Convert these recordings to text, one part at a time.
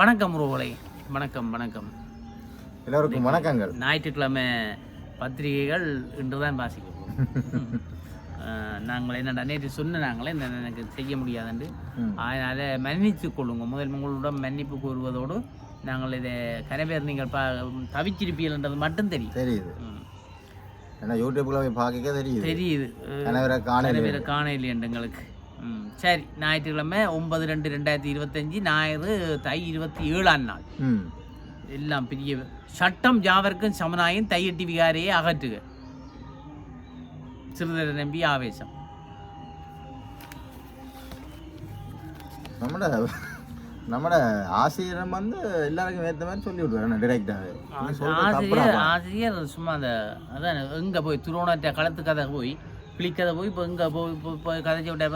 வணக்கம் உறவுகளை. வணக்கம் வணக்கம். எல்லோருக்கும் வணக்கங்கள். ஞாயிற்றுக்கிழமை பத்திரிகைகள் இன்று தான் வாசிக்க போகிறோம் நாங்கள் என்னடா நேற்று சொன்ன நாங்களே எனக்கு செய்ய முடியாதுண்டு. அதனால் மன்னித்து கொள்ளுங்க. முதல் உங்களிடம் மன்னிப்பு கூறுவதோடு நாங்கள் இதை கனவேர் நீங்கள் பா தவிச்சிருப்பீங்கன்றது மட்டும் தெரியும். தெரியுது. ஏன்னா யூடியூப்ல போய் பார்க்க தெரியுது. தெரியுது. கணவரை காணல கனவேர காணையில் எங்களுக்கு. ம் சரி ஞாயிற்றுக்கிழமை ஒன்பது ரெண்டு ரெண்டாயிரத்தி இருபத்தஞ்சி ஞாயிறு தை இருபத்தி ஏழாம் நாள். எல்லாம் பெரிய சட்டம் யாவருக்கும் சமனாயும் தையட்டி விகாரையை அகற்றுக. சிறுதர நம்பி ஆவேசம். நம்மட நம்மட ஆசிரியர் வந்து எல்லாருக்கும் ஏற்ற மாதிரி சொல்லி விடுவாரு டிரெக்டாகவே ஆசிரியர் ஆசிரியர் சும்மா அந்த அதான் எங்கே போய் துரோணத்தை களத்து கதை போய் பிளிக்கதை போய் இப்போ எங்கே போய் இப்போ போய் கதைச்சி விட்டா.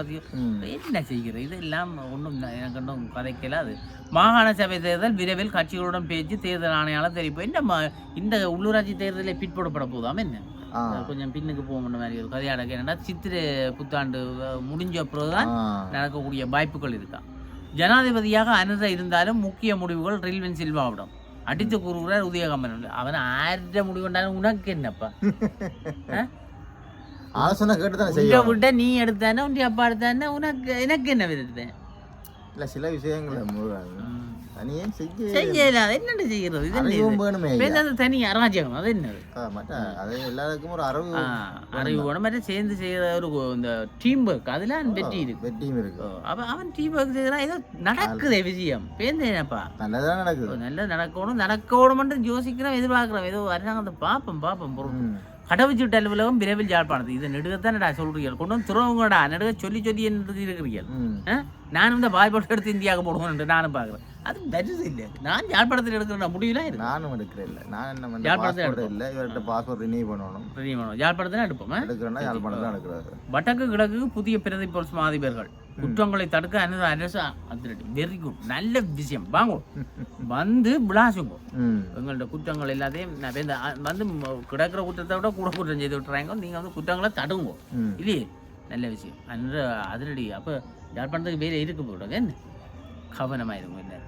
என்ன செய்கிறது இதெல்லாம் ஒன்றும் எனக்கு ஒன்றும் கதைக்கல அது மாகாண சபை தேர்தல் விரைவில் கட்சிகளுடன் பேச்சு தேர்தல் ஆணையாளர் தெரிவிப்போம் என்ன இந்த உள்ளூராட்சி தேர்தலில் பிற்படுப்பட போதாம என்ன கொஞ்சம் பின்னுக்கு போக மாதிரி ஒரு கதையாடக்கு என்னன்னா சித்திரை புத்தாண்டு முடிஞ்ச பிறகுதான். நடக்கக்கூடிய வாய்ப்புகள் இருக்கா ஜனாதிபதியாக அனுர இருந்தாலும் முக்கிய முடிவுகள் ரில்வன் சில்வாவிடம் அடித்து கூறுகிறார் உதயகமன் அவன் ஆற்ற முடிவு கொண்டாலும் உனக்கு என்னப்பா ஆலோசனை கேட்டு தானே செய்யும் விட்ட நீ எடுத்தானே உன் அப்பா எடுத்தானே உனக்கு எனக்கு என்ன விருது இல்ல சில விஷயங்களை தனியே செய்ய செய்யல அது என்னண்டு செய்கிறது இது வேணுமே தனி அராஜகம் அது என்னது? மற்ற அது எல்லாருக்கும் ஒரு அறிவு அறிவு வேணும். மாதிரி சேர்ந்து செய்கிற ஒரு இந்த டீம் ஒர்க் அதெல்லாம் வெற்றி இருக்கு. வெட்டியும் இருக்கு. அவன் அவன் டீம் ஒர்க் செய்கிறான் ஏதோ நடக்குதே விஷயம் பேருந்தேனப்பா நல்லதான் நடக்குது. நல்லது நடக்கணும் யோசிக்கிறோம் எதிர்பார்க்கிறோம் ஏதோ அரசாங்கத்தை பார்ப்போம் பார்ப்போம் ம். கடவுச்சீட்டு அலுவலகம் விரைவில் யாழ்ப்பாணது இது நெடுகத்தானடா சொல்றீங்க கொண்டு வந்து துறவுங்கடா நெடுக சொல்லி சொல்லி என்று இருக்கிறீர்கள்? நானும் இந்த பாய்பாட்டு எடுத்து இந்தியாவுக்கு போடுவோம் நானும் பார்க்குறேன். அது தரிசு இல்லை நான் யாழ்ப்பாணத்தில் எடுக்கிற இருக்கு நானும் எடுக்கிறேன் இல்ல. நான் என்ன யாழ்ப்பாணத்துல இல்ல. இவர்கிட்ட பாஸ்போர்ட் ரினியூ பண்ணணும். தெரியுமா யாழ்ப்பாணத்தில் எடுப்போம்? எடுக்கிறேன்னா யாழ்ப்பாணம் தான் எடுக்கிறாரு. வடக்கு கிழக்கு புதிய பிரதி போலீஸ் மா அதிபர்கள் குற்றங்களை தடுக்க அனு அரசு அதிரடி வெரி குட் நல்ல விஷயம். வாங்க. வந்து விளாசுங்க. எங்கள்ட்ட குற்றங்கள் எல்லாத்தையும் வந்து கிடக்கிற குற்றத்தை விட கூட குற்றம் செய்து விட்டுறாங்க. நீங்கள் வந்து குற்றங்களை தடுங்க. இல்லையே நல்ல விஷயம். அன்று அதிரடி. அப்போ யாழ்ப்பாணத்துக்கு வேலை இருக்கு போடுங்க என்ன? கவனமாயிருங்க என்ன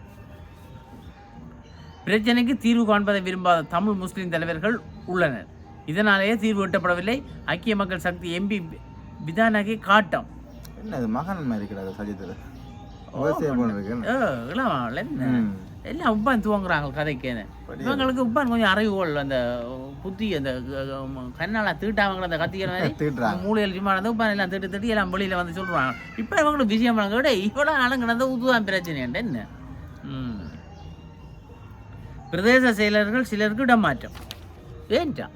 பிரச்சனைக்கு தீர்வு காண்பதை விரும்பாத தமிழ் முஸ்லிம் தலைவர்கள் உள்ளனர். இதனாலேயே தீர்வு எட்டப்படவில்லை. ஐக்கிய மக்கள் சக்தி எம்பி விதானகி காட்டம். என்ன இது மகன் மாதிரி இருக்கிறாரு சஜித்தில் விவசாயம் எல்லாம் உப்பான் துவங்குறாங்க கதைக்கேன்னு இவங்களுக்கு உப்பான் கொஞ்சம் அறிவுகள் அந்த புத்தி அந்த கண்ணால தீட்டாவங்கள அந்த கத்திக்கிற மாதிரி மூலையில் சும்மா நடந்து உப்பான் எல்லாம் திட்டு திட்டு எல்லாம் வெளியில வந்து சொல்றாங்க இப்போ இவங்களுக்கு விஷயம் பண்ணாங்க விட இவ்வளோ நாளும் கிடந்த உதுதான் பிரச்சனை. என்ன பிரதேச செயலர்கள் சிலருக்கு இடமாற்றம் ஏன்டா?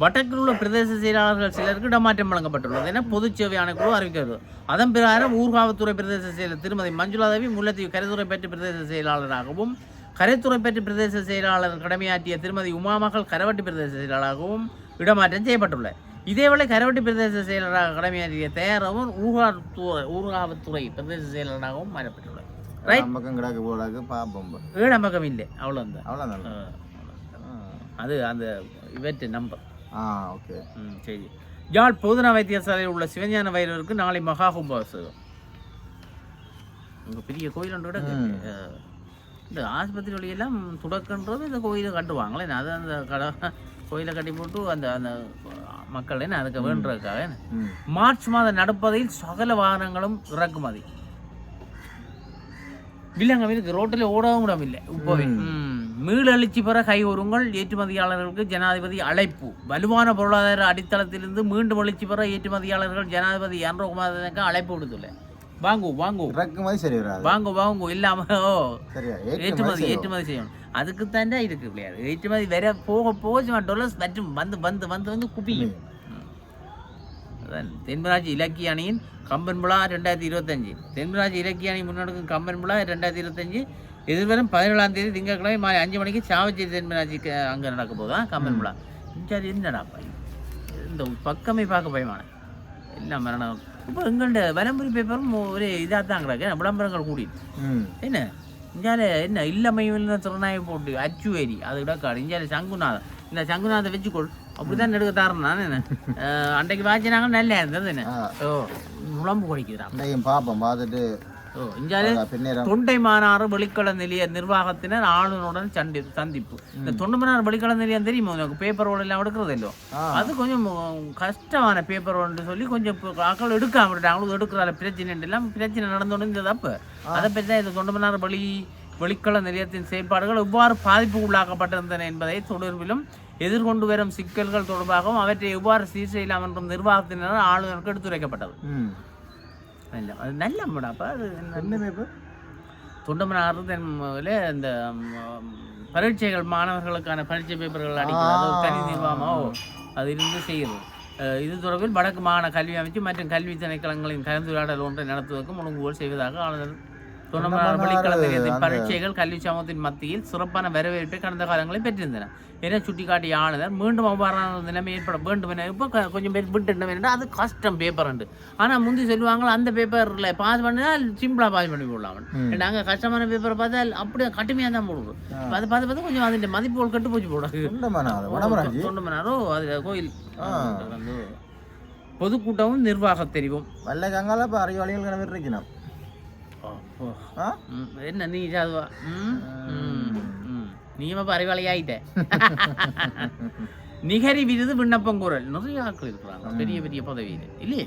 வடக்கில் உள்ள பிரதேச செயலாளர்கள் சிலருக்கு இடமாற்றம் வழங்கப்பட்டுள்ளது என பொதுச் சேவை ஆணைக்குழு அறிவிக்கிறது. அதன் பிரகாரம் ஊர்காவத்துறை பிரதேச செயலர் திருமதி மஞ்சுளா தேவி முல்லைத்தீவு கரைத்துறை பெற்ற பிரதேச செயலாளராகவும் கரைத்துறை பெற்ற பிரதேச செயலாளர் கடமையாற்றிய திருமதி உமாமகள் கரவட்டி பிரதேச செயலாளராகவும் இடமாற்றம் செய்யப்பட்டுள்ளது. இதேவேளை கரவட்டி பிரதேச செயலராக கடமையாற்றிய தயாரவும் ஊர்காவத்துறை ஊர்காவத்துறை பிரதேச செயலராகவும் மாறப்பட்டுள்ளது ரைட் பக்கம் கிடக்கு போடாக்கு பார்ப்போம் ஏழாம் பக்கம் இல்லை? அவ்வளோதான் அவ்வளோதான் அது அந்த இவற்றை நம்பர் ஆ ஓகே ம் சரி. யாழ் பொதுநா வைத்தியசாலையில் உள்ள சிவஞான வைரவருக்கு நாளை மகா கும்பாபிஷேகம். இங்கே பெரிய கோயில் ஒன்று கூட இருக்கு. அஹ், இந்த ஆஸ்பத்திரி வழியெல்லாம் துடக்கன்றது இந்த கோயிலை கட்டுவாங்களே அது அந்த கட கோயிலை கட்டி போட்டு அந்த அந்த மக்கள் என்ன அதுக்கு வேண்டுறதுக்காக மார்ச் மாதம் நடப்பதில் சகல வாகனங்களும் இறக்குமதி. வில்லங்கம் இருக்கு ரோட்டில் ஓடவும் விடம் இல்லை இப்போவே. மீளெழுச்சி பெற கைகூறுங்கள் ஏற்றுமதியாளர்களுக்கு ஜனாதிபதி அழைப்பு. வலுவான பொருளாதார அடித்தளத்திலிருந்து மீண்டும் எழுச்சி பெற ஏற்றுமதியாளர்கள் ஜனாதிபதி என்ரோகுமாரனுக்கு அழைப்பு விடுத்துள்ள. வாங்கு வாங்கு. இறக்குமதி சரி வராது. வாங்கு வாங்கு. இல்லாம ஏற்றுமதி ஏற்றுமதி செய்யணும் அதுக்கு தாண்டா இருக்கு பிள்ளையார் ஏற்றுமதி வேற போக போக சும்மா டொலர்ஸ் மற்றும் வந்து வந்து வந்து வந்து அதான். தென்மராட்சி இலக்கிய அணியின் கம்பன் விழா ரெண்டாயிரத்தி இருபத்தஞ்சு. தென்மராட்சி இலக்கிய அணி முன்னெடுக்கும் கம்பன் விழா ரெண்டாயிரத்தி இருபத்தஞ்சு. எதிர்வரும் பதினேழாம் தேதி திங்கட்கிழமை மாலை அஞ்சு மணிக்கு சாவச்சேரி தென்மராட்சிக்கு அங்கே நடக்க போதா கம்பன் விழா. இஞ்சாது என்னடாப்பா இது? இந்த பக்கமே பார்க்க பயமான எல்லாம் மரணம்? இப்போ எங்கள்ட வலம்புரி பேப்பரும் ஒரு இதாக தான் கிடக்கு. விளம்பரங்கள் ம். என்ன? இஞ்சால என்ன இல்லமையில் திறனாய் போட்டு அச்சுவேரி. அது இடக்காடு இஞ்சால சங்குநாதம் இந்த சங்குநாதம் வச்சுக்கொள். அப்படிதான் எடுக்க தாரேன் நான் என்ன? அன்றைக்கு வாச்சினாங்க நல்லா இருந்தது என்ன? ஓ நுழம்பு குடிக்குதுடா இன்றைக்கும் பார்ப்போம் பார்த்துட்டு ஓ இஞ்சாலே பின்னேரம் தொண்டை மாநாறு வெளிக்கள நிலைய நிர்வாகத்தினர் ஆளுநருடன் சண்டி சந்திப்பு. இந்த தொண்டை மாநாறு வெளிக்கள நிலையம் தெரியுமா? உனக்கு பேப்பர் எல்லாம் எடுக்கிறதில்லோ ஆ. அது கொஞ்சம் கஷ்டமான பேப்பர் ஒன்று சொல்லி கொஞ்சம் ஆட்கள் எடுக்காம விட்டாங்க எடுக்கிறால பிரச்சனை எல்லாம் பிரச்சனை நடந்து இருந்தது அப்ப அதை பற்றி தான் இந்த தொண்டை மாநாறு வெளி வெளிக்கள நிலையத்தின் செயல்பாடுகள் எவ்வாறு பாதிப்பு உள்ளாக்கப்பட்டிருந்தன என்பதை தொடர்பிலும் எதிர்கொண்டு வரும் சிக்கல்கள் தொடர்பாகவும் அவற்றை எவ்வாறு சீர் செய்யலாம் என்றும் நிர்வாகத்தினர் ஆளுநருக்கு எடுத்துரைக்கப்பட்டது. ம் நல்ல அது நல்ல படம் அது என்ன? பேப்பு தொண்டமனாறு தென்மல இந்த பரீட்சைகள் மாணவர்களுக்கான பரீட்சை பேப்பர்கள் அடிக்கிறது தனி நிர்வாகமோ? அது இருந்து செய்கிறது இது தொடர்பில் வடக்கு மாகாண கல்வி அமைச்சு மற்றும் கல்வி திணைக்களங்களின் கலந்துரையாடல் ஒன்றை நடத்துவதற்கு முழுங்குவோல் செய்வதாக ஆளுநர் தொண்டமனார் பள்ளிக்கலந்தகத்தின் பரீட்சைகள் கல்வி சமூகத்தின் மத்தியில் சிறப்பான வரவேற்பை கடந்த காலங்களில் பெற்றிருந்தன என சுட்டிக்காட்டிய ஆளுநர் மீண்டும் அவ்வாறான நிலைமை ஏற்பட வேண்டும் என இப்போ கொஞ்சம் பேர் என்னடா அது கஷ்டம் பேப்பர் உண்டு ஆனால் முந்தி சொல்லுவாங்க அந்த பேப்பரில் பாஸ் பண்ணினால் சிம்பிளாக பாஸ் பண்ணி போடலாம். நாங்கள் கஷ்டமான பேப்பரை பார்த்தால் அப்படியே கட்டுமையாக தான் போடுவோம் அதை பார்த்து பார்த்து கொஞ்சம் அதில் மதிப்புகள் கட்டு போச்சு போடாது தொண்டமனாரோ அது கோயில் பொதுக்கூட்டமும் நிர்வாகத் தெரிவும் வல்ல கங்கால இப்போ அறிவாளிகள் கிணறு இருக்கணும் என்ன. நீயும் அப்போ அறிவாளி ஆயிட்ட நிகரி விருது விண்ணப்பம் கூறல் நிறைய ஆட்கள் இருக்கிறாங்க பெரிய பெரிய பதவியில் இல்லையே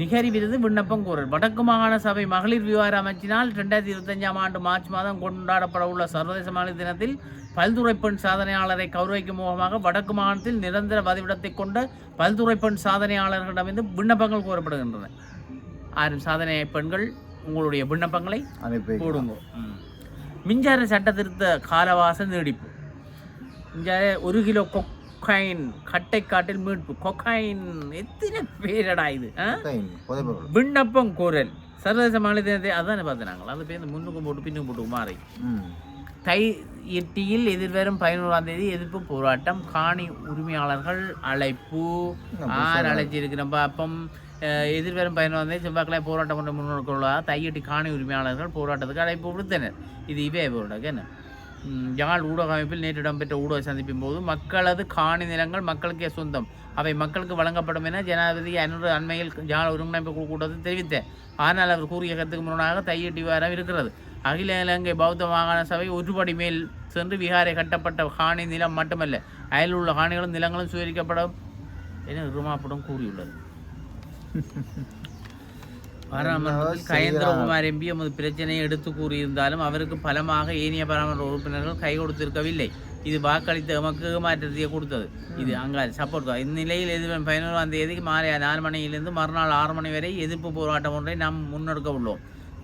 நிகரி விருது விண்ணப்பம் கூறல் வடக்கு மாகாண சபை மகளிர் விவகார அமைச்சினால் ரெண்டாயிரத்தி இருபத்தஞ்சாம் ஆண்டு மார்ச் மாதம் கொண்டாடப்பட உள்ள சர்வதேச மகளிர் தினத்தில் பல்துறை பெண் சாதனையாளரை கௌரவிக்கும் முகமாக வடக்கு மாகாணத்தில் நிரந்தர பதிவிடத்தை கொண்ட பல்துறை பெண் சாதனையாளர்களிடமிருந்து விண்ணப்பங்கள் கோரப்படுகின்றன ஆறு சாதனை பெண்கள் உங்களுடைய விண்ணப்பங்களை போடுங்க. மின்சார சட்ட திருத்த காலவாச நீடிப்பு. மின்சார ஒரு கிலோ கொக்கைன் கட்டைக்காட்டில் மீட்பு. கொக்கைன் எத்தனை பேரடா இது விண்ணப்பம் கோரல். சர்வதேச தினத்தை அதானே பார்த்து நாங்கள் அது பேர் முன்னுக்கும் போட்டு பின்னுக்கும் போட்டு மாறி. தை எட்டியில் எதிர்வரும் பதினோராம் தேதி எதிர்ப்பு போராட்டம். காணி உரிமையாளர்கள் அழைப்பு. ஆறு அழைச்சிருக்கிறோம் அப்பம் எதிர்வரும் பதினோராம் தேதி செவ்வாய்க்கிழமை போராட்டம் கொண்டு முன்னெடுக்கொள்ளாத தையட்டி காணி உரிமையாளர்கள் போராட்டத்துக்கு அழைப்பு விடுத்தனர் இது இவே போராட்டம் என்ன யாழ் ஊடக அமைப்பில் நேற்று இடம்பெற்ற ஊடக சந்திப்பின் போது மக்களது காணி நிலங்கள் மக்களுக்கே சொந்தம். அவை மக்களுக்கு வழங்கப்படும் என ஜனாதிபதி அன்று அண்மையில் யாழ் ஒருங்கிணைப்பு குழு கூட்டத்தில் தெரிவித்தார். ஆனால் அவர் கூறிய கருத்துக்கு முன்னாக தையட்டி வாரம் இருக்கிறது. அகில இலங்கை பௌத்த மாகாண சபை ஒருபடி மேல் சென்று விகாரை கட்டப்பட்ட காணி நிலம் மட்டுமல்ல அயலில் உள்ள காணிகளும் நிலங்களும் சுவரிக்கப்படும் என இருமாப்படம் கூறியுள்ளது. பாராளுமன்றத்தில் கயேந்திரகுமார் எம்பி எமது பிரச்சனையை எடுத்து கூறியிருந்தாலும் அவருக்கு பலமாக ஏனைய பாராளுமன்ற உறுப்பினர்கள் கை கொடுத்திருக்கவில்லை. இது வாக்களித்த எமக்கு ஏமாற்றத்தையே கொடுத்தது. இது அங்கே சப்போர்ட் இந்நிலையில் எதிர்வரும் பதினோராம் தேதி மாலை நாலு மணியிலிருந்து மறுநாள் ஆறு மணி வரை எதிர்ப்பு போராட்டம் ஒன்றை நாம் முன்னெடுக்க உள்ளோம்.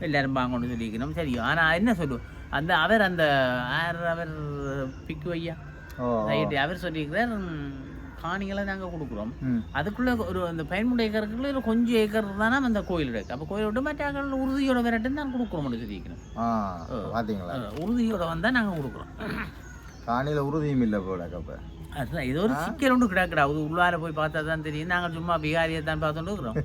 எல்லாரும் பாங்கொண்டு சொல்லியிருக்கணும். சரி ஆனால் என்ன சொல்லுவோம் அந்த அவர் அந்த யார் அவர் பிக்கு ஐயா. அவர் சொல்லியிருக்கிறார் காணிகளை நாங்கள் கொடுக்குறோம். அதுக்குள்ள ஒரு அந்த பயன்முறை ஏக்கருக்குள்ள ஒரு கொஞ்சம் ஏக்கர் தானே அந்த கோயில் இருக்கு. அப்போ கோயில் விட்டு மற்ற உறுதியோட விரட்டுன்னு நான் கொடுக்குறோம்னு சொல்லியிருக்கிறோம் ஆ பார்த்தீங்களா உறுதியோட வந்தால் நாங்கள் கொடுக்குறோம். காணியில் உறுதியும் இல்லை போல கப்ப அதுதான் இது ஒரு சிக்கல் ஒன்று கிடக்குடா. அது உள்ளார போய் பார்த்தா தான் தெரியும். நாங்கள் சும்மா பிகாரியை தான் பார்த்துட்டு இருக்கிறோம்.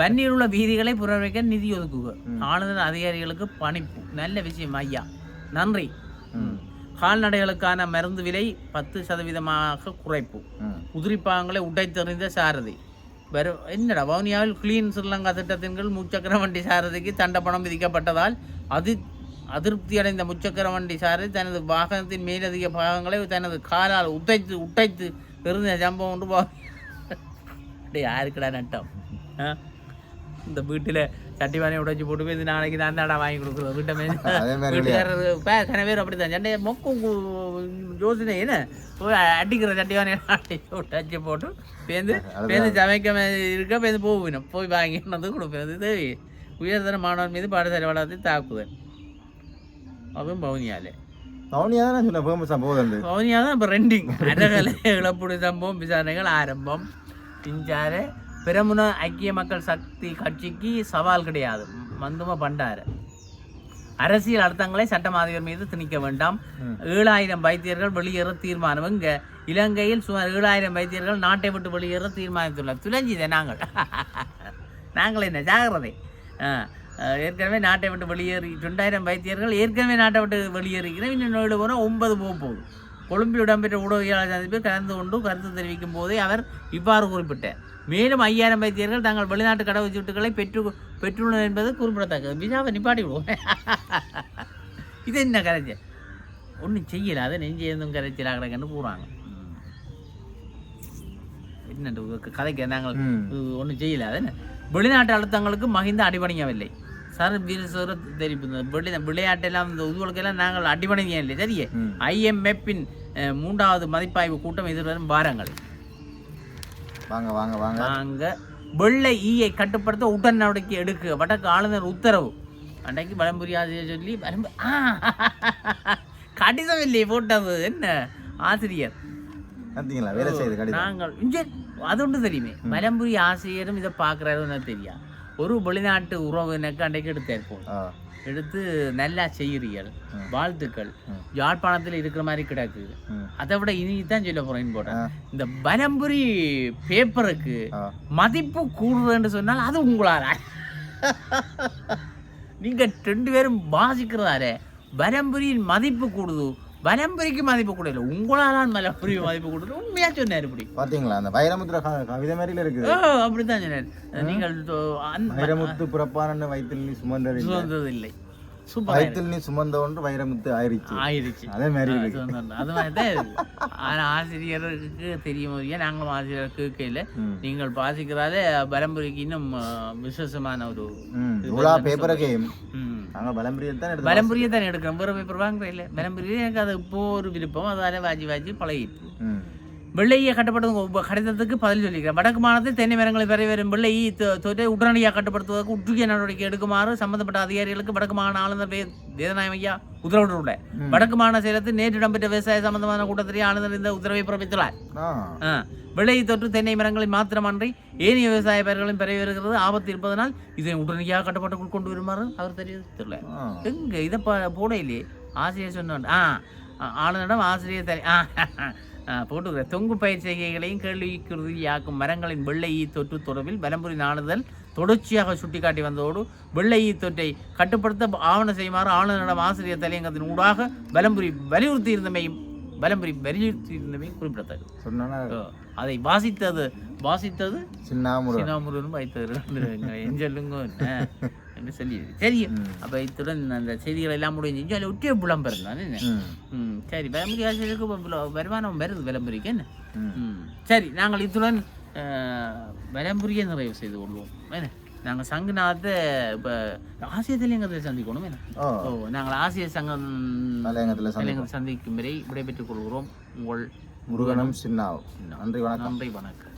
வன்னியில் உள்ள வீதிகளை புறவைக்க நிதி ஒதுக்குக. ஆளுநர் அதிகாரிகளுக்கு பணிப்பு. நல்ல விஷயம் ஐயா. நன்றி. கால்நடைகளுக்கான மருந்து விலை பத்து சதவீதமாக குறைப்பு. உதிரிப்பாகங்களை உடைத்தெறிந்த சாரதி. வெறும் என்னடா வவுனியாவில் கிளீன் ஸ்ரீலங்கா திட்டத்தின் கீழ் முச்சக்கர வண்டி சாரதிக்கு தண்டப்பணம் விதிக்கப்பட்டதால் அது அதிருப்தி அடைந்த முச்சக்கர வண்டி சாரதி தனது வாகனத்தின் மேலதிக பாகங்களை தனது காலால் உடைத்து உடைத்து எறிந்த சம்பவம் ஒன்று யாருக்குடா நட்டம்? ஆ? இந்த வீட்டில் சட்டிவானை உடைச்சு போட்டு போய் நாளைக்கு நான் தாடா வாங்கி கொடுக்குறது. வீட்டை வீட்டுக்காரர் கன பேர் அப்படித்தான். சண்டையை மொக்கும் கு- யோசனை என்ன? அடிக்கிற சட்டிவானை அடிச்சு போட்டு பேருந்து பேருந்து சமைக்க இருக்க பேருந்து போகணும் போய் வாங்கி வந்து கொடுப்பேன். தேவை. உயர்தர மாணவன் மீது பாடசாலை வளர்த்து தாக்குதல். அதுவும் பவுனியாலே. பவுனியா தானே சொன்ன ஃபேமஸ் சம்பவம் பவுனியா தான் இப்போ ரெண்டிங் அரகலை இழப்புடு சம்பவம் விசாரணைகள் ஆரம்பம். பிஞ்சார பிரமுன ஐக்கிய மக்கள் சக்தி கட்சிக்கு சவால் கிடையாது. மந்தும பண்டார. அரசியல் அர்த்தங்களை சட்டம் அதிபர் மீது திணிக்க வேண்டாம். ஏழாயிரம் வைத்தியர்கள் வெளியேற தீர்மானம். இங்க இலங்கையில் சுமார் ஏழாயிரம் வைத்தியர்கள் நாட்டை விட்டு வெளியேற தீர்மானித்துள்ளார் துலஞ்சிதே நாங்கள். நாங்கள் என்ன? ஜாகிரதை. ஏற்கனவே நாட்டை விட்டு வெளியேறி ரெண்டாயிரம் வைத்தியர்கள் ஏற்கனவே நாட்டை விட்டு வெளியேறிக்கிறோம் இன்னும் ஏழு போனால் ஒன்பது போக போகுது. கொழும்பில் இடம்பெற்ற ஊடகவியலாளர் சந்திப்பில் கலந்து கொண்டு கருத்து தெரிவிக்கும் போதே அவர் இவ்வாறு குறிப்பிட்டார். மேலும் ஐயாயிரம் வைத்தியர்கள் தங்கள் வெளிநாட்டு கடவுச்சீட்டுகளை பெற்று பெற்றுள்ளனர் என்பது குறிப்பிடத்தக்கது. விசாவை நிப்பாட்டி விடுவோம் இது என்ன கரைச்சல்? ஒன்றும் செய்யல. அதை நெஞ்சு இருந்தும் கரைச்சலாகிறன்னு கூறாங்க. என்ன கதைக்கு நாங்கள். ஒன்றும் செய்யல. அது வெளிநாட்டு அழுத்தங்களுக்கு மகிந்த அடிபணியவில்லை. சார் வீரசோர தெரிவிப்பு வெளி விளையாட்டெல்லாம் இந்த இதுகளுக்கெல்லாம் நாங்கள் அடிபணிய இல்லை சரியே ம். ஐஎம்எஃப்பின் மூன்றாவது மதிப்பாய்வு கூட்டம் எதிர்வரும் வாரங்கள் வாங்க வாங்க வாங்க நாங்க வெள்ளை ஈயை கட்டுப்படுத்த உடன் நடவடிக்கை எடுக்க வடக்கு ஆளுநர் உத்தரவு அன்றைக்கு வலம்புரி ஆசிரியர் சொல்லி வலம்பு ஆ கடிதம் இல்லையே போட்டது என்ன ஆசிரியர் நாங்கள் அது ஒன்று தெரியுமே வலம்புரி ஆசிரியரும் இதை பார்க்குறாருன்னு தெரியா ஒரு வெளிநாட்டு உறவினருக்கு அன்றைக்கு ஆ. எடுத்து நல்லா செய்கிறீர்கள். வாழ்த்துக்கள். யாழ்ப்பாணத்தில் இருக்கிற மாதிரி கிடக்கு. அதை விட இனி தான் சொல்ல போறேன் போட்டேன் இந்த வலம்புரி பேப்பருக்கு மதிப்பு கூடுதுன்னு சொன்னால் அது உங்களால. நீங்க ரெண்டு பேரும் வாசிக்கிறதாரே வலம்புரியின் மதிப்பு கூடுது. வலம்புரிக்கு மதிப்பு கூடல உங்களால் வலம்புரி மதிப்பு கூடுது உண்மையா சொன்னார் இப்படி. பார்த்தீங்களா அந்த வைரமுத்திர கவிதை மாதிரில இருக்குது ஓ அப்படித்தான் சொன்னார். நீங்கள் வைரமுத்து புறப்பானன்னு வயிற்றில் நீ சுமந்தது இல்லை. சுதந்தது இல்லை வயிற்றில் நீ சுமந்த ஒன்று வைரமுத்து ஆயிருச்சு. ஆயிடுச்சு அதே மாதிரி இருக்கு. அது மாதிரி தான் இருக்கு. ஆனா ஆசிரியருக்கு தெரியும் நாங்களும் ஆசிரியர் கேட்கல. நீங்கள் வாசிக்கிறாலே பரம்பரைக்கு இன்னும் விசேஷமான ஒரு ம். இவ்வளோ பேப்பருக்கையும் ம். நாங்கள் பலம்பரியில் தான் எடுத்து பரம்பரையை தான் எடுக்கிறோம். வேற பேப்பர் வாங்குறேன் இல்லை. பரம்பரையே எனக்கு அது இப்போ ஒரு விருப்பம். அதால வாஜி வாஜி பழகிட்டு. வெள்ளையை கட்டுப்படுத்தும் கடிதத்துக்கு பதில் சொல்லிக்கிறேன். வடக்கு மாநிலத்தில் தென்னை மரங்களை பெறவரும் வெள்ளையை தொ- தொற்றை உடனடியாக கட்டுப்படுத்துவதற்கு உற்றுகிய நடவடிக்கை எடுக்குமாறு சம்பந்தப்பட்ட அதிகாரிகளுக்கு வடக்கு மாகாண ஆளுநர் வே- வேதநாயகம் ஐயா உத்தரவிட்டுள்ளார். வடக்கு மாகாண சேலத்தில் நேற்று இடம்பெற்ற விவசாய சம்பந்தமான கூட்டத்திலே ஆளுநர் இந்த உத்தரவை பிறப்பித்துள்ளார். வெள்ளை தொற்று தென்னை மரங்களை மாத்திரமன்றி ஏனைய விவசாய பயிர்களும் பெற வருகிறது. ஆபத்து இருப்பதனால் இதை உடனடியாக கட்டுப்பாட்டுக்குள் கொண்டு வருமாறு அவர் தெரிவித்துள்ளார். எங்க இதை போட இல்லையே ஆசிரியர் சொன்னான் ஆ ஆ, ஆளுநரிடம் ஆசிரியர் தனி ஆ போட்டு தொங்கு பயிர் செய்கைகளையும் கேள்விக்குறுதியாக்கும் மரங்களின் வெள்ளை ஈ தொற்று தொடர்பில் வலம்புரி நாடுதல் தொடர்ச்சியாக சுட்டிக்காட்டி வந்ததோடு வெள்ளை ஈ தொற்றை கட்டுப்படுத்த ஆவண செய்யுமாறு ஆளுநரிடம் ஆசிரியர் தலையங்கத்தின் ஊடாக வலம்புரி வலியுறுத்தி இருந்தமையும் வலம்புரி வலியுறுத்தி இருந்தமையும் குறிப்பிடத்தக்கது சொன்னா அதை வாசித்தது வாசித்தது சின்னாமுரு சீனாமுருகன் வைத்தது என் சொல்லுங்க என்ன? என்று சொல்லி சரி. அப்போ இத்துடன் அந்த செய்திகள் எல்லாம் முடிஞ்சு அதில் ஒட்டிய விளம்பரம் தானே சரி விளம்பரி ஆசிரியருக்கு வருமானம் வருது விளம்பரிக்கு என்ன? சரி நாங்கள் இத்துடன் விளம்பரியை நிறைவு செய்து கொள்வோம் என்ன? நாங்கள் சங்கநாதத்தை இப்போ ஆசிய தலையங்கத்தில் சந்திக்கணும் ஓ நாங்கள் ஆசிய சங்கம் தலையங்கத்தில் சந்திக்கும் வரை விடைபெற்றுக் கொள்கிறோம். உங்கள் முருகனும் சின்னாவும். நன்றி வணக்கம். நன்றி வணக்கம்.